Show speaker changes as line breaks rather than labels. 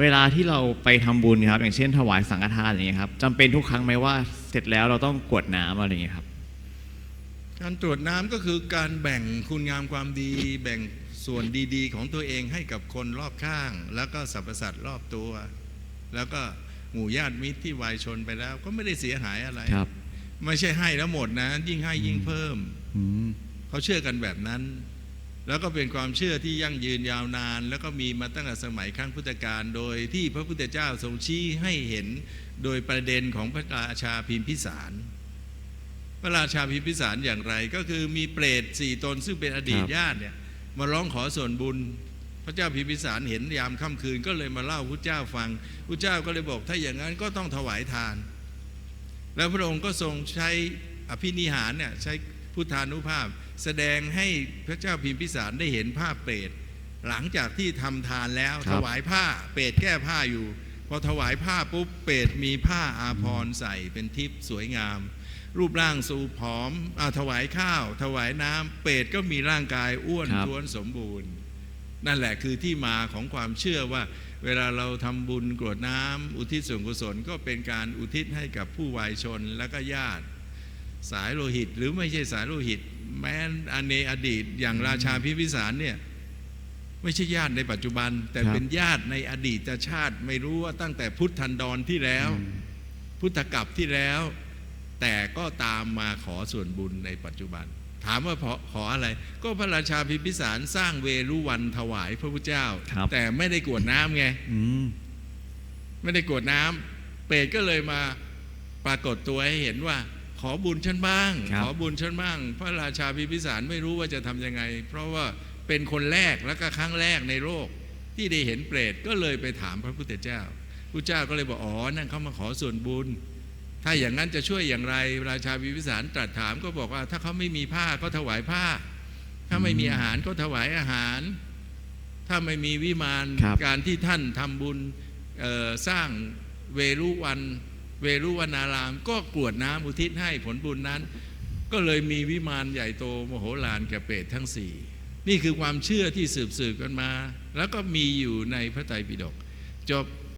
เวลาที่เราไปทำบุญครับ อย่างเช่นถวายสังฆทานอย่างเงี้ยครับจำเป็นทุกครั้งไหมว่าเสร็จแล้วเราต้องกรวดน้ำอะไรอย่างเงี้ยครับ
การตรวจน้ำก็คือการแบ่งคุณงามความดี แบ่งส่วนดีๆ ของตัวเองให้กับคนรอบข้าง แล้วก็สรรพสัตว์รอบตัว แล้วก็หมู่ญาติมิตรที่วายชนไปแล้ว ก็ไม่ได้เสียหายอะไร
ครับ
ไม่ใช่ให้แล้วหมดนะ ยิ่งให้ยิ่งเพิ่ม
อืม
เขาเชื่อกันแบบนั้น แล้วก็เป็นความเชื่อที่ยั่งยืนยาวนาน แล้วก็มีมาตั้งแต่สมัยครั้งพุทธกาลโดยที่พระพุทธเจ้าทรงชี้ให้เห็นโดยประเด็นของพระราชาพิมพิสาร พระราชาพิมพิสารอย่างไร ก็คือมีเปรตสี่ตนซึ่งเป็นอดีตญาติเนี่ยมาร้องขอส่วนบุญ พระเจ้าพิมพิสารเห็นยามค่ำคืนก็เลยมาเล่าพระเจ้าฟังพระเจ้าก็เลยบอกถ้าอย่างนั้นก็ต้องถวายทาน แล้วพระองค์ก็ทรงใช้อภินิหารเนี่ยใช้ พุทธานุภาพ แสดงให้พระเจ้าพิมพิสารได้เห็นภาพเปรตหลังจากที่ทำทานแล้ว
ครับ
ถวายผ้าเปรตแก้ผ้าอยู่พอถวายผ้าปุ๊บเปรตมีผ้าอาภรณ์ใส่เป็นทิพย์สวยงาม รูปร่างสูผอมอาถวายข้าว ถวายน้ำเปรตก็มีร่างกายอ้วน
ครับ
ท้วนสมบูรณ์ นั่นแหละคือที่มาของความเชื่อว่า เวลาเราทำบุญกรวดน้ำอุทิศส่วนกุศลก็เป็นการอุทิศให้กับผู้วายชนและก็ญาติ สายโลหิต หรือไม่ใช่สายโลหิต แม้อในอดีต อย่างราชาพิมพิสารเนี่ยไม่ใช่ญาติในปัจจุบัน แต่
ครับ
เป็นญาติในอดีตชาติไม่รู้ว่าตั้งแต่พุทธันดรที่แล้ว พุทธกับที่แล้ว แต่ก็ตามมาขอส่วนบุญในปัจจุบัน ถามว่าขอขออะไร ก็พระราชาพิมพิสารสร้างเวรุวันถวายพระพุทธเจ้า
ครับ
แต่ไม่ได้กรวดน้ำไง
อืม
ไม่ได้กรวดน้ำเปรตก็เลยมาปรากฏตัวให้เห็นว่าข อบุญฉันบ้าง
ครับ
ขอบุญฉันบ้าง พระราชาพิมพิสารไม่รู้ว่าจะทำยังไง เพราะว่าเป็นคนแรกและก็ครั้งแรกในโลกที่ได้เห็นเปรตก็เลยไปถามพระพุทธเจ้าพระเจ้าก็เลยบอกอ๋อนั่นเขามาขอส่วนบุญ ถ้าอย่างนั้นจะช่วยอย่างไรราชาพิมพิสารตรัสถามก็บอกว่า ถ้าเขาไม่มีผ้าก็ถวายผ้า ถ้าไม่มีอาหารก็ถวายอาหาร ถ้าไม่มีวิมาน
ครับ
การที่ท่านทำบุญเอ่อสร้างเวรุวัน เวรุวนาราม ก็กรวดน้ำอุทิศให้ผลบุญนั้น ก็เลยมีวิมานใหญ่โตมโหฬารแก่เปรตทั้งสี่นี่คือความเชื่อที่สืบสืบกันมา แล้วก็มีอยู่ในพระไตรปิฎกจบ